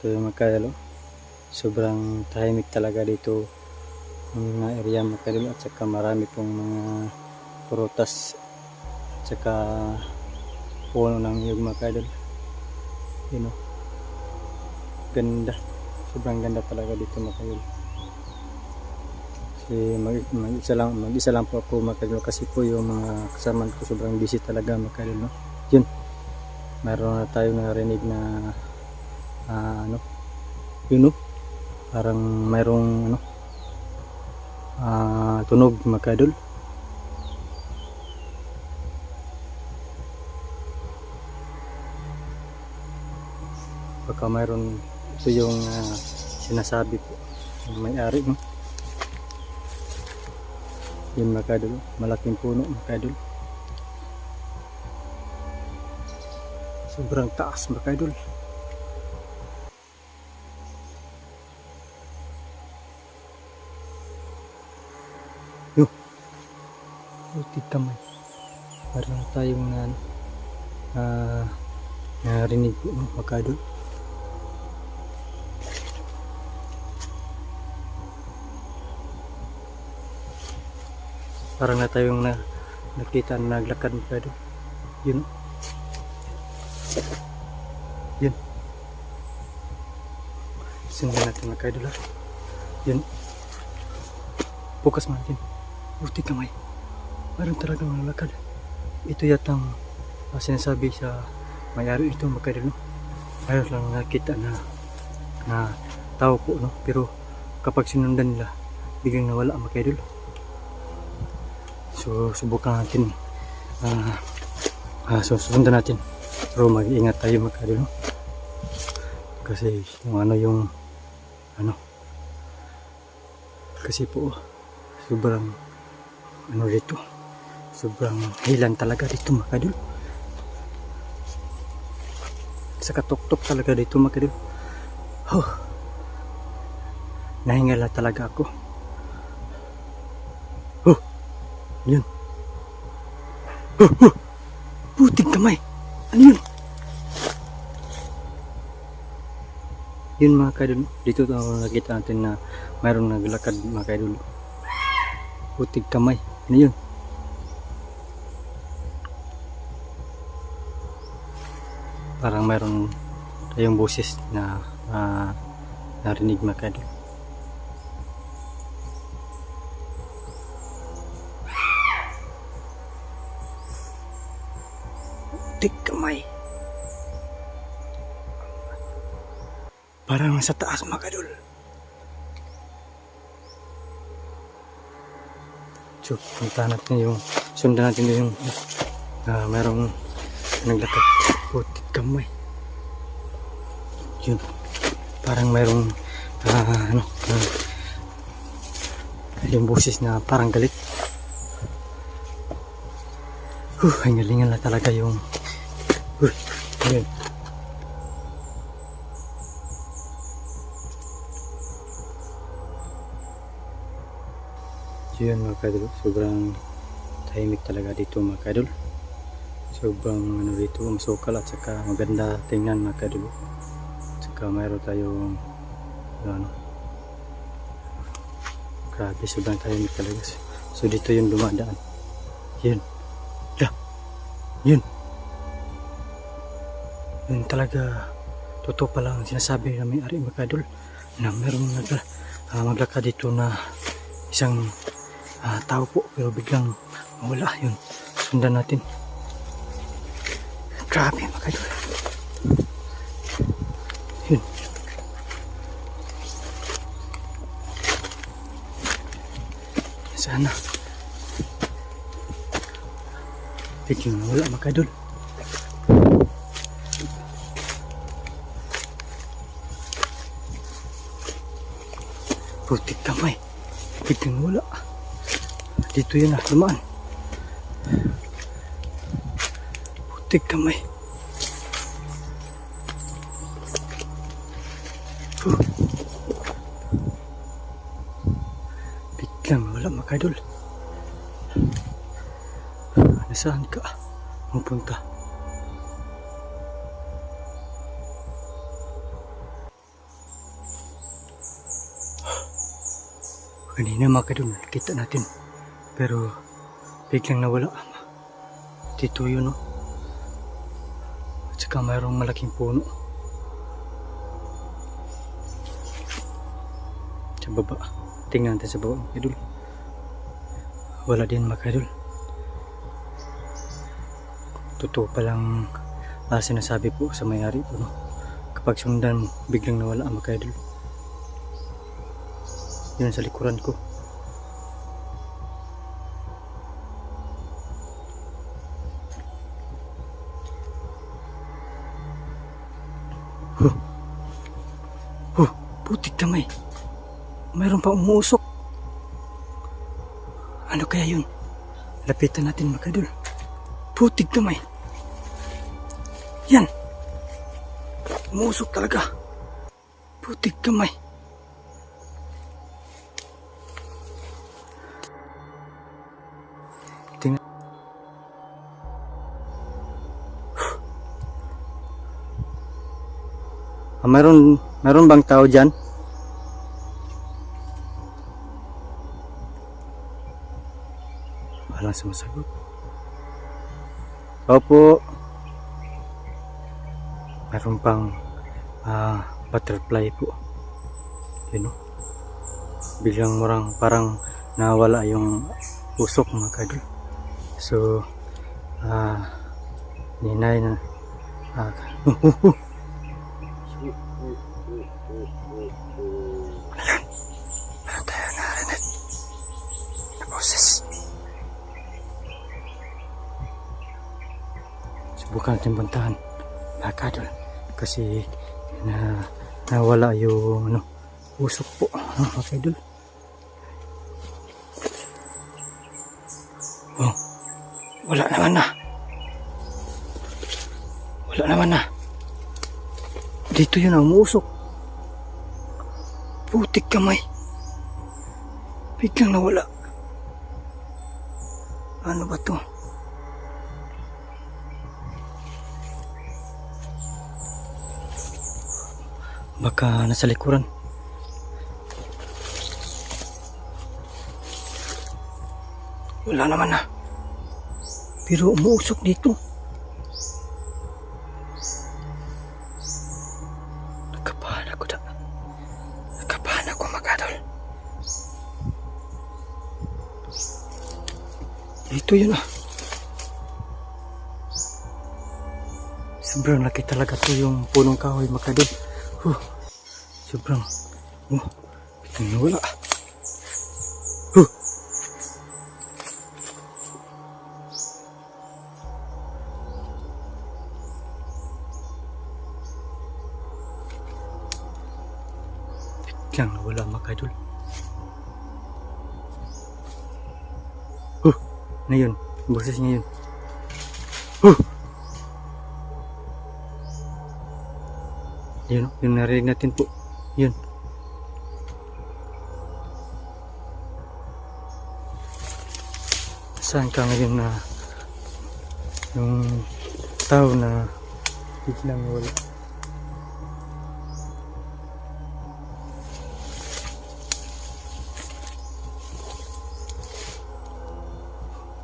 Ito yung mga kadol. Sobrang tahimik talaga dito ang mga area mga kadol at saka marami pong mga prutas at saka puno ng niyog mga kadol. Yun o. Ganda. Sobrang ganda talaga dito mga kadol. Kasi mag, mag-isa lang, mag-isa lang po ako mga kadol kasi po yung mga kasama ko sobrang busy talaga. No? Yun. Meron na tayo narinig na ah, ano yun no? parang mayroong ano ah, tunog mga kadol. baka mayroon ito yung ah, sinasabi po may-ari no? yun mga malaking puno mga kadol sobrang taas mga kadol utik kamay parang tayong na ah narinig po mga kadol parang na tayong na nakita na naglakad mga kadol yun. Yun. Sundan natin mga kadol ha yun. Focus mo natin buti kamay parang talaga mga lakad. Ito yatang uh, sinasabi sa mayari ito mga kadol no? mayroon lang nakita na na tao po no? Pero kapag sinundan nila biglang nawala mga kadol so subukan natin ah uh, so sundan natin. Pero mag-iingat tayo mga kadol no? kasi yung ano yung ano? Kasi po sobrang ano dito sobrang hilan talaga dito mga kadol sa katok-tok talaga dito mga kadol oh, nahingala talaga ako. Oh, yun. Oh, oh, puting kamay. Ano yun? Yun mga kadol dito nakita natin na mayroong naglakad mga kadol putig kamay. Ano yun parang mayroong tayong boses na uh, narinig mga kadol kamay Parang nasa taas mga kadol. So, punta natin yung, sundan natin yung, uh, merong naglakad. Putik kamay. Yun. Parang merong, ah, ano, uh, yung boses na parang galit. Huh, hingalingan na talaga yung, huh, yun. Yun mga kadol, sobrang tahimik talaga dito mga kadol. Sobrang ano dito, masukal at saka maganda tingnan mga kadol. At saka mayroon tayong ano, grabe sobrang tahimik talaga. So dito yung dumadaan. Yun. Da. Yun. Yun talaga totoo pala ang sinasabi ng may-ari mga kadol na merong nag, uh, maglakad dito na isang ah, tao po pero biglang mawala yun sundan natin grabe mga kayo yun sana biglang mawala mga kadol putik kamay biglang wala dito yun ah, lumaan. tuyệt cả mây Biglang wala makaidol Nasaan ka? Mupunta Kanina makaidol nakita natin. Pero biglang nawala Dito yun oh no? Saka mayroong malaking puno. Sa baba. Tingnan natin sa baba, mga kadol. Wala din mga kadol. Totoo palang ah, sinasabi po sa mayari po, no? Kapag sundan biglang nawala mga kadol. Yun sa likuran ko. Huh. Huh. Putik kamay. Mayroon pa umuusok. Ano kaya yun? Lapitan natin makadul. Putik kamay. Yan. Umuusok talaga. Putik kamay. Ah, meron, meron bang tao dyan? Walang sumasagot. Opo. Meron pang ah, butterfly po. Yun o. Biglang murang parang nawala yung usok mga kadol. So, ah, ninay na, ah, Ayan. Meron tayo narinig na boses. Subukan natin bantahan mga kadol. Kasi na nawala yung ano, usok po ah, mga kadol. Oh, wala naman na. Wala naman na. Dito yun ang umuusok. Putik kamay. Biglang nawala. Ano ba to? Baka nasa likuran. Wala naman na. Pero umuusok dito. Nagkabahan ako da. Nagkabahan ako makadol. Dito yun ah. Sobrang laki talaga to yung punong kahoy makadol. Huh. Sobrang. Oh. Biglang nawala. Huh. Biglang nawala makadol. Huh. Ano yun? Ang Boses niya yun. Huh. Yun, yung narinig natin po. Yun. Saan ka ngayon na yung tao na biglang wala?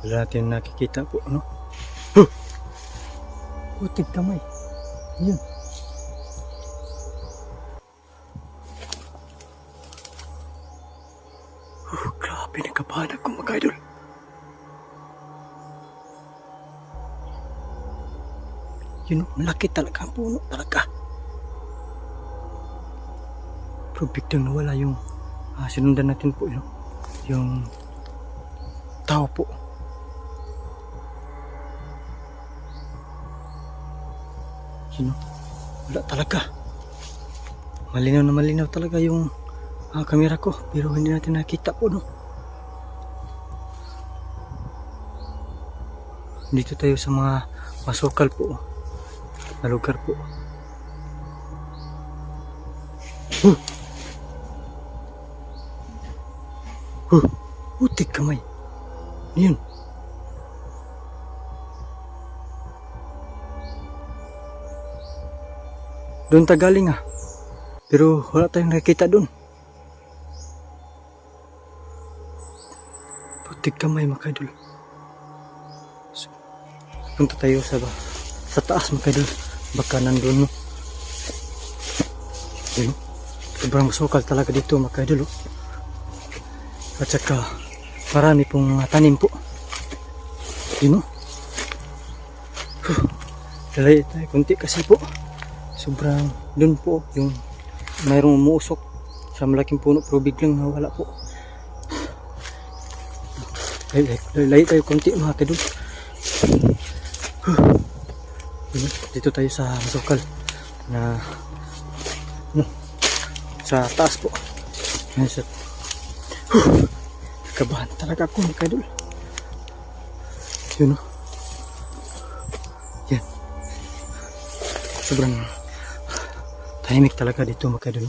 Wala natin nakikita po, ano? Huh! Putik kamay. Yun. Yun, malaki talaga ang puno talaga. Pero biglang nawala yung ah, sinundan natin po yun. Yung tao po. Yun, wala talaga. Malinaw na malinaw talaga yung ah, kamera ko pero hindi natin nakita po no dito tayo sa mga masukal po na lugar po. Huh. Huh. Utik kamay. Yun. Doon ta galing ah. Pero wala tayong nakita doon. Putik kamay mga kaidol. So, punta tayo sa sa taas mga kaidol. Baka nandun no. Yun. Sobrang masukal talaga dito mga kaidol. oh. At saka marami pong mga tanim po. Yun o. Lalay tayo kunti kasi po. Sobrang dun po yung mayroong umuusok sa malaking puno pero biglang nawala po. Lay, lay, lay, lay tayo kunti mga kadol. Yun, Dito tayo sa masukal na no, sa taas po. Yan sa Kabahan talaga ako mga kadol. Yun o. Yan. Sobrang tahimik talaga dito mga kadol.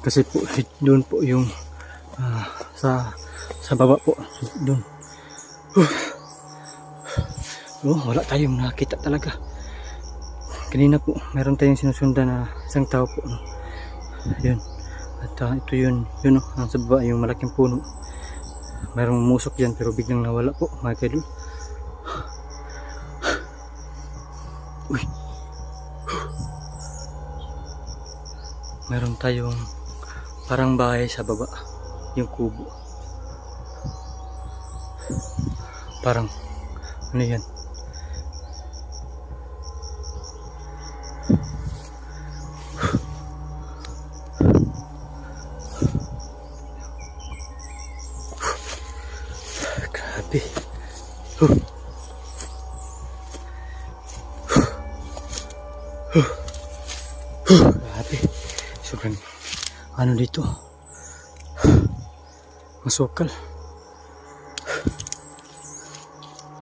Kasi po doon po yung ah, sa sa baba po doon. Oh, wala tayong nakita talaga. Kanina po, meron tayong sinusundan na isang tao po. No? Yun. At ah, ito yun, yun no, ang sa baba, yung malaking puno. Merong musok yan pero biglang nawala po, mga kadol. Uy. Meron tayong parang bahay sa baba, yung kubo. Parang, ano yan? Grabe. Huh. Huh. Huh. Grabe. Sobrang ano dito. Masukal.